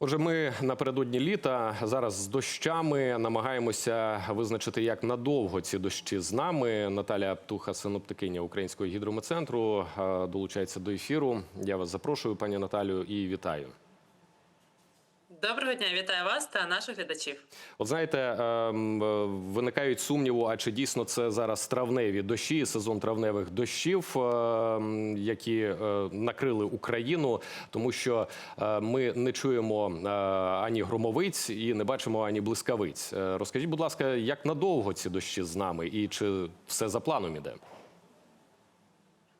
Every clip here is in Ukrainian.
Отже, ми напередодні літа зараз з дощами намагаємося визначити, як надовго ці дощі з нами. Наталя Птуха, синоптикиня Українського гідрометцентру, е, долучається до ефіру. Я вас запрошую, пані Наталю, і вітаю. Доброго дня, вітаю вас та наших глядачів. От знаєте, ем, е, виникають сумніву, а чи дійсно це зараз травневі дощі, сезон травневих дощів, ем, які е, накрили Україну, тому що е, ми не чуємо ані громовиць і не бачимо ані блискавиць. Розкажіть, будь ласка, як надовго ці дощі з нами, і чи все за планом іде?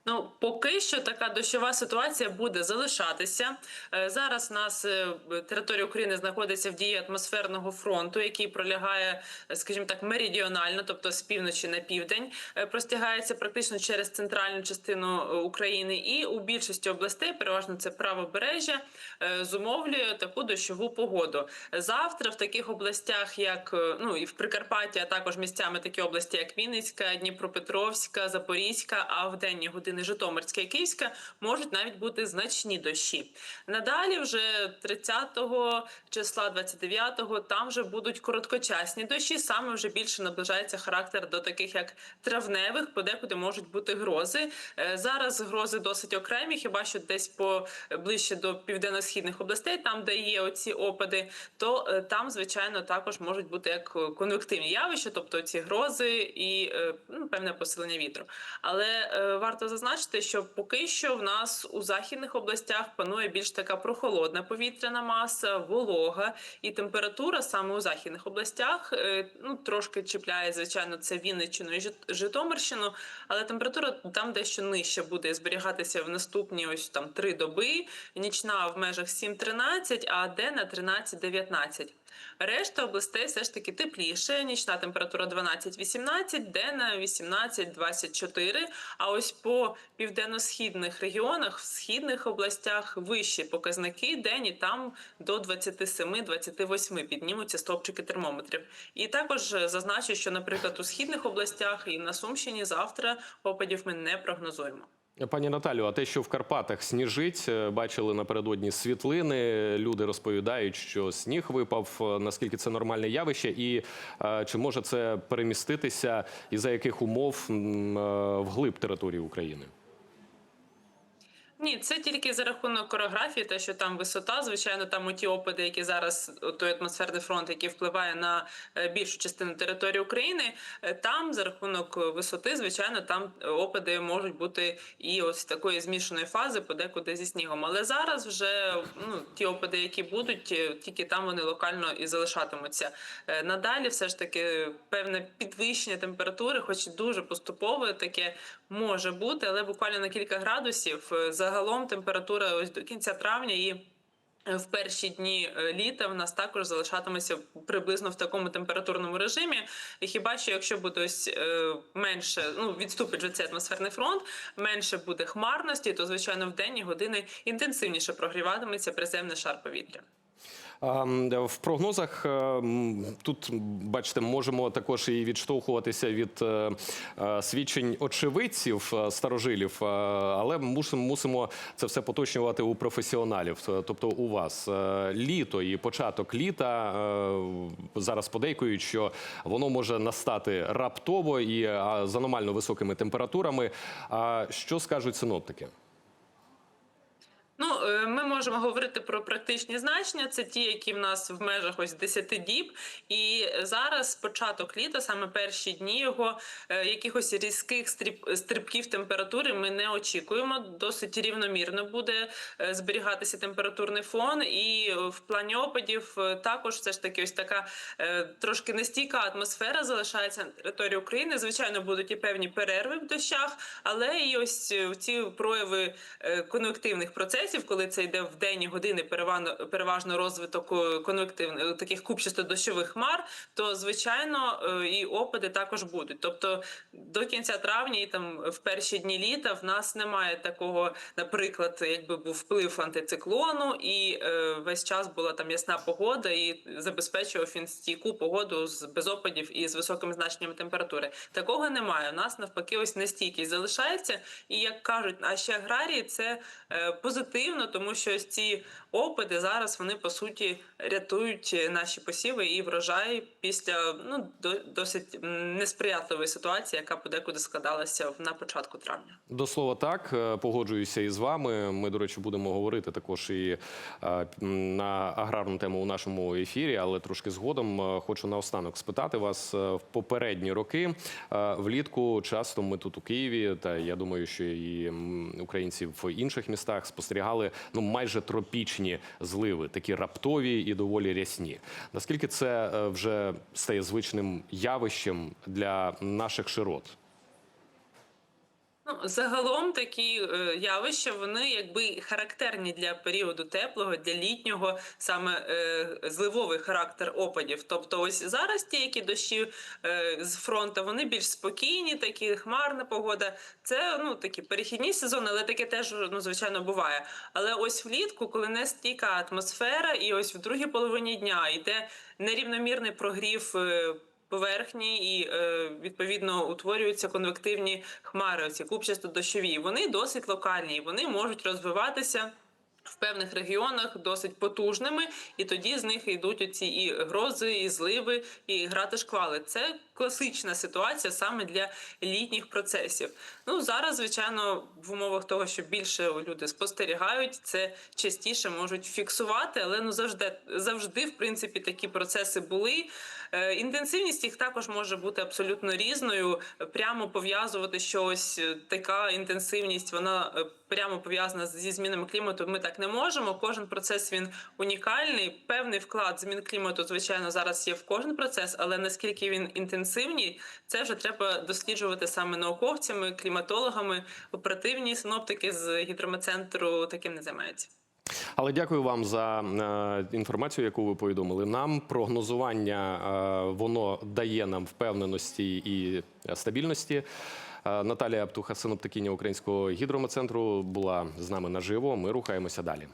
Ну, поки що така дощова ситуація буде залишатися. Е, Зараз у нас е, територія України знаходиться в дії атмосферного фронту, який пролягає, е, скажімо так, меридіонально, тобто з півночі на південь, простягається практично через центральну частину України, і у більшості областей, переважно це правобережжя, зумовлює таку дощову погоду. Завтра в таких областях, як ну і в Прикарпатті, а також місцями такі області, як Вінницька, Дніпропетровська, Запорізька, а в денні години Житомирська і Київська можуть навіть бути значні дощі. Надалі, вже 30 числа, 29-го, там вже будуть короткочасні дощі. Саме вже більше наближається характер до таких як травневих, подекуди можуть бути грози. Е, Зараз грози досить окремі, хіба що десь по ближче до південно-східних областей, там де є оці опади, то е, там, звичайно, також можуть бути як е, конвективні явища, тобто ці грози і е, ну, певне посилення вітру. Але е, варто зазначити, що поки що в нас у західних областях панує більш така прохолодна повітряна маса, волога і температура саме у західних областях е, ну трошки чіпляє, звичайно, це Вінниччину і Житомирщину, але температура там дещо нижче буде зберігатися в наступні ось там три доби. Нічна в межах 7-13, а денна 13-19. Решта областей все ж таки тепліше. Нічна температура 12-18, денна 18-24. А ось по південно-східних регіонах, в східних областях вищі показники день і там до 27-28 піднімуться стопчики термометрів. І також зазначу, що, наприклад, у східних областях і на Сумщині завтра опадів ми не прогнозуємо. Пані Наталю, а те, що в Карпатах сніжить, е, бачили напередодні світлини. Люди розповідають, що сніг випав. Е, Наскільки це нормальне явище, і е, чи може це переміститися, і за яких умов вглиб території України? Ні, це тільки за рахунок корографії, те, що там висота. Звичайно, там ті опади, які зараз той атмосферний фронт, який впливає на е, більшу частину території України. е, Там за рахунок висоти, звичайно, там опади можуть бути і ось такої змішаної фази, подекуди зі снігом. Але зараз вже ну ті опади, які будуть, е, тільки там вони локально і залишатимуться. Надалі, все ж таки, певне підвищення температури, хоч дуже поступове, таке може бути, але буквально на кілька градусів. Е, Загалом температура ось до кінця травня і. е, В перші дні е, літа в нас також залишатиметься приблизно в такому температурному режимі. І хіба що якщо буде ось е, менше, ну відступить вже цей атмосферний фронт, менше буде хмарності, то звичайно в денні години інтенсивніше прогріватиметься приземний шар повітря. В прогнозах е, тут бачите, можемо також і відштовхуватися від е, е, свідчень очевидців старожилів, але мусимо мусимо це все поточнювати у професіоналів, тобто у вас літо і початок літа зараз подейкують, що воно може настати раптово і з аномально високими температурами. А що скажуть синоптики? Можемо говорити про практичні значення. Це ті, які в нас в межах ось 10 діб. І зараз початок літа, саме перші дні його е, якихось різких стрибків температури ми не очікуємо. Досить рівномірно буде е, зберігатися температурний фон. І в плані опадів е, також все ж таки ось така трошки нестійка атмосфера залишається на території України. Звичайно, будуть і певні перерви в дощах, але і ось ці прояви конвективних процесів, коли це йде в денні години, переважно, розвиток е, конвективних таких купчасто-дощових хмар, то звичайно е, і опади також будуть. Тобто до кінця травня і там в перші дні літа в нас немає такого, наприклад, якби був вплив антициклону, і е, весь час була там ясна погода, і забезпечував він стійку погоду з без опадів і з високими значеннями температури. Такого немає. У нас навпаки, ось нестійкість залишається. І як кажуть наші аграрії, це е, позитивно, тому що ось ці опади зараз вони по суті рятують е, наші посіви і врожай після ну до- досить несприятливої ситуації, яка подекуди складалася на початку травня. До слова, так е, погоджуюся із вами. Ми, до речі, будемо говорити також і е, на аграрну тему у нашому ефірі, але трошки згодом хочу наостанок спитати вас в попередні роки. Влітку часто ми тут у Києві, та я думаю, що і українці в інших містах спостерігали ну майже тропічні зливи, такі раптові і доволі рясні. Наскільки це е, вже стає звичним явищем для наших широт? Загалом такі е, явища вони якби характерні для періоду теплого, для літнього, саме е, зливовий характер опадів. Тобто, ось зараз ті, які дощі е, з фронту, вони більш спокійні, такі хмарна погода. Це ну такі перехідні сезони, але таке теж ну звичайно буває. Але ось влітку, коли не стійка атмосфера, і ось в другій половині дня йде нерівномірний прогрів. Поверхні і е, відповідно утворюються конвективні хмари, ці купчасто дощові. Вони досить локальні, вони можуть розвиватися. В певних регіонах досить потужними, і тоді з них йдуть оці і грози, і зливи, і грати шквали. Це класична ситуація саме для літніх процесів. Ну зараз, звичайно, в умовах того, що більше люди спостерігають, це частіше можуть фіксувати, але ну завжди завжди, в принципі, такі процеси були. Е, Інтенсивність їх також може бути абсолютно різною. Прямо пов'язувати, що ось е, така інтенсивність, вона е, прямо пов'язана зі змінами клімату. Ми так не можемо. Кожен процес він унікальний. Певний вклад змін клімату, звичайно, зараз є в кожен процес, але наскільки він інтенсивний, це вже треба досліджувати саме науковцями, кліматологами. Оперативні синоптики з гідрометцентру таким не займаються. Але дякую вам за е, інформацію, яку ви повідомили нам. Прогнозування е, воно дає нам впевненості і стабільності. Е, Наталія Птуха, синоптикиня Українського гідромоцентру, була з нами наживо. Ми рухаємося далі.